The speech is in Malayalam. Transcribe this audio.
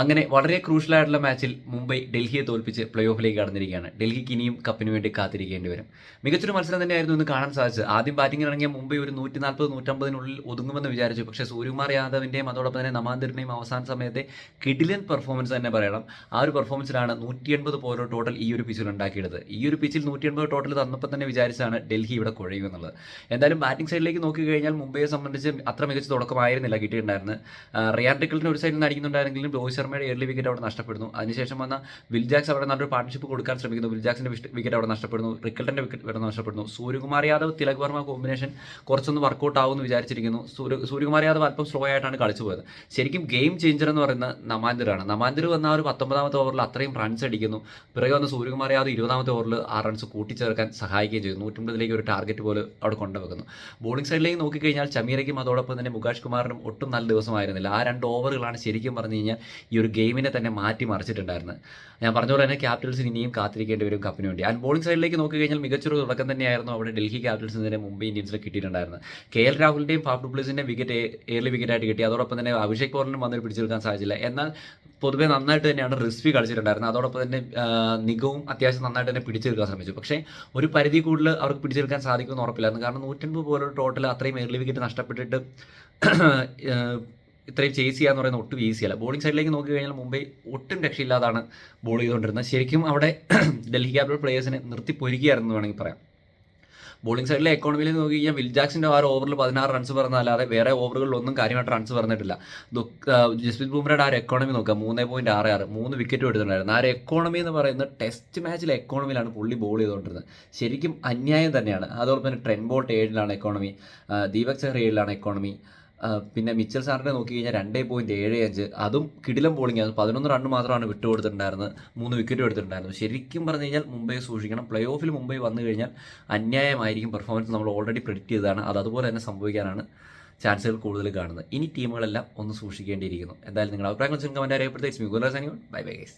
അങ്ങനെ വളരെ ക്രൂഷ്യലായിട്ടുള്ള മാച്ചിൽ മുംബൈ ഡൽഹിയെ തോൽപ്പിച്ച് പ്ലേ ഓഫിലേക്ക് കടന്നിരിക്കുകയാണ്. ഡൽഹിക്ക് ഇനിയും കപ്പിന് വേണ്ടി കാത്തിരിക്കേണ്ടി വരും. മികച്ചൊരു മത്സരം തന്നെയായിരുന്നു ഇന്ന് കാണാൻ സാധിച്ചത്. ആദ്യം ബാറ്റിംഗ് ഇറങ്ങിയ മുംബൈ ഒരു നൂറ്റി നാൽപ്പത് നൂറ്റമ്പതിനുള്ളിൽ ഒതുങ്ങുമെന്ന് വിചാരിച്ചു. പക്ഷേ സൂര്യകുമാർ യാദവിന്റെയും അതോടൊപ്പം തന്നെ നമാന്തറിന്റെയും അവസാന സമയത്തെ കിഡിലൻ പെർഫോമൻസ് തന്നെ പറയണം. ആ ഒരു പെർഫോമൻസിലാണ് നൂറ്റി എൺപത് പോലോ ടോട്ടൽ ഈ ഒരു പിച്ചിൽ ഉണ്ടാക്കിയത് ഈ ഒരു പിച്ചിൽ നൂറ്റി എൺപത് ടോട്ടൽ തന്നപ്പോൾ തന്നെ വിചാരിച്ചാണ് ഡൽഹി ഇവിടെ കുഴയുമെന്നുള്ളത്. എന്തായാലും ബാറ്റിംഗ് സൈഡിലേക്ക് നോക്കി കഴിഞ്ഞാൽ മുംബൈയെ സംബന്ധിച്ച് അത്ര മികച്ച തുടക്കമായിരുന്നില്ല കിട്ടിയിട്ടുണ്ടായിരുന്നത്. റിയാൻ ടിക്കലിന്റെ ഒരു സൈഡിൽ നിന്ന് അടിക്കുന്നുണ്ടായിരുന്നെങ്കിലും രോഹിത് ശർമ്മയുടെ എർലി വിക്കറ്റ് അവിടെ നഷ്ടപ്പെടുന്നു. അതിനുശേഷം വന്ന വിൽജാക്സ് അവിടെ നല്ലൊരു പാർട്ണർഷിപ്പ് കൊടുക്കാൻ ശ്രമിക്കുന്നു. വിൽ ജാക്സിന്റെ വിക്കറ്റ് അവിടെ നഷ്ടപ്പെടുന്നു. റിക്കൽട്ടന്റെ വിക്കറ്റ് ഇവിടെ നഷ്ടപ്പെടുന്നു. സൂര്യകുമാർ യാദവ് തിലക് വർമ്മ കോമ്പിനേഷൻ കുറച്ചൊന്ന് വർക്കൗട്ട് ആവുമെന്ന് വിചാരിച്ചിരിക്കുന്നു. സൂര്യ സൂര്യകുമാർ യാദവ് അല്പം സ്ലോ ആയിട്ടാണ് കളിച്ചു പോയത് ശരിക്കും ഗെയിം ചേഞ്ചർ എന്ന് പറയുന്നത് നമാന്തരാണ് നമാന്തർ വന്ന ആ ഒരു പത്തൊമ്പതാമത്തെ ഓവറിൽ അത്രയും റൺസ് അടിക്കുന്നു. പിറകെ വന്ന സൂര്യകുമാർ യാദവ് ഇരുപതാമത്തെ ഓവറിൽ ആ റൺസ് കൂട്ടിച്ചേർക്കാൻ സഹായിക്കുകയും ചെയ്തു. നൂറ്റമ്പതിലേക്ക് ഒരു ടാർഗറ്റ് പോലെ അവിടെ കൊണ്ടുവെക്കുന്നു ബോളിംഗ് സൈഡിലേക്ക് നോക്കിക്കഴിഞ്ഞാൽ ചമീരയ്ക്കും അതോടൊപ്പം തന്നെ മുകേഷ് കുമാറിനും ഒട്ടും നല്ല ദിവസമായിരുന്നില്ല. ആ രണ്ട് ഓവറുകളാണ് ശരിക്കും പറഞ്ഞു കഴിഞ്ഞാൽ ഒരു ഗെയിമിനെ തന്നെ മാറ്റി മറിച്ചിട്ടുണ്ടായിരുന്നു. ഞാൻ പറഞ്ഞ പോലെ തന്നെ ക്യാപിറ്റൽസിന് ഇനിയും കാത്തിരിക്കേണ്ടി വരും കപ്പിന് വേണ്ടി. ആൻഡ് ബോളിംഗ് സൈഡിലേക്ക് നോക്കി കഴിഞ്ഞാൽ മികച്ചൊരു തുടക്കം തന്നെയായിരുന്നു അവിടെ ഡൽഹി ക്യാപിറ്റൽസിന് മുംബൈ ഇന്ത്യൻസിന് കിട്ടിയിട്ടുണ്ടായിരുന്നത്. കെ എൽ രാഹുലിന്റെയും ഫാഫ് ഡുപ്ലിസിന്റെ വിക്കറ്റ് ഏർലി വിക്കറ്റായിട്ട് കിട്ടി. അതോടൊപ്പം തന്നെ അഭിഷേക് പോറിനും വന്നിട്ട് പിടിച്ചെടുക്കാൻ സാധിച്ചില്ല. എന്നാൽ പൊതുവേ നന്നായിട്ട് തന്നെയാണ് റിസ്വി കളിച്ചിട്ടുണ്ടായിരുന്നത്. അതോടൊപ്പം തന്നെ നിഗവും അത്യാവശ്യം നന്നായിട്ട് തന്നെ പിടിച്ചെടുക്കാൻ ശ്രമിച്ചു. പക്ഷേ ഒരു പരിധി കൂടുതൽ അവർക്ക് പിടിച്ചെടുക്കാൻ സാധിക്കുമെന്ന് ഉറപ്പില്ലായിരുന്നു. കാരണം നൂറ്റൻപത് പോലുള്ള ടോട്ടൽ അത്രയും ഏർലി വിക്കറ്റ് നഷ്ടപ്പെട്ടിട്ട് ഇത്രയും ചേസ് ചെയ്യാന്ന് പറയുന്നത് ഒട്ടും ഈസി അല്ല. ബോളിംഗ് സൈഡിലേക്ക് നോക്കി കഴിഞ്ഞാൽ മുംബൈ ഒട്ടും രക്ഷയില്ലാതാണ് ബോൾ ചെയ്തുകൊണ്ടിരുന്നത്. ശരിക്കും അവിടെ ഡൽഹി ക്യാപിറ്റൽ പ്ലേയേഴ്സിനെ നിർത്തി പൊരുകയായിരുന്നു എന്ന് വേണമെങ്കിൽ പറയാം. ബോളിംഗ് സൈഡിലെ എക്കോണമിയിൽ നോക്കി കഴിഞ്ഞാൽ വിൽജാക്സിന്റെ ആ ഓവറിൽ പതിനാറ് റൺസ് പറഞ്ഞല്ലാതെ വേറെ ഓവറുകളിൽ ഒന്നും കാര്യമായിട്ട് റൺസ് പറഞ്ഞിട്ടില്ല. ജസ്പ്രീത് ബുംറയുടെ ആ ഒരു എക്കോണമി നോക്കുക. മൂന്ന് പോയിന്റ് ആറ് ആറ് മൂന്ന് വിക്കറ്റ് എടുത്തിട്ടുണ്ടായിരുന്നു. ആ ഒരു എക്കോണമി എന്ന് പറയുന്നത് ടെസ്റ്റ് മാച്ചിലെ എക്കോണമിയിലാണ് പുള്ളി ബോൾ ചെയ്തുകൊണ്ടിരുന്നത്. ശരിക്കും അന്യായം തന്നെയാണ്. അതോടൊപ്പം തന്നെ ട്രെൻ ബോൾട്ട് ഏഴിലാണ് എക്കോണമി ദീപക് സെഹർ ഏഴിലാണ് എക്കോണമി പിന്നെ മിച്ചൽ സാറിനെ നോക്കി കഴിഞ്ഞാൽ രണ്ടേ പോയിന്റ് ഏഴ് അഞ്ച്. അതും കിടിലം ബോളിംഗ് ആയിരുന്നു പതിനൊന്ന് റൺ മാത്രമാണ് വിട്ടു കൊടുത്തിട്ടുണ്ടായിരുന്നത്. മൂന്ന് വിക്കറ്റ് എടുത്തിട്ടുണ്ടായിരുന്നു. ശരിക്കും പറഞ്ഞു കഴിഞ്ഞാൽ മുംബൈ സൂക്ഷിക്കണം. പ്ലേ ഓഫിൽ മുംബൈ വന്നു കഴിഞ്ഞാൽ അന്യായമായിരിക്കും പെർഫോമൻസ് നമ്മൾ ഓൾറെഡി പ്രെഡിക്റ്റ് ചെയ്തതാണ്. അത് അതുപോലെ തന്നെ സംഭവിക്കാനാണ് ചാൻസുകൾ കൂടുതൽ കാണുന്നത്. ഇനി ടീമുകളെല്ലാം ഒന്ന് സൂക്ഷിക്കേണ്ടിയിരിക്കുന്നു. എന്തായാലും നിങ്ങളുടെ അഭിപ്രായങ്ങൾ കമന്റ് അറിയപ്പെടുത്തേക്ക് ബൈ ബൈ ഗൈസ്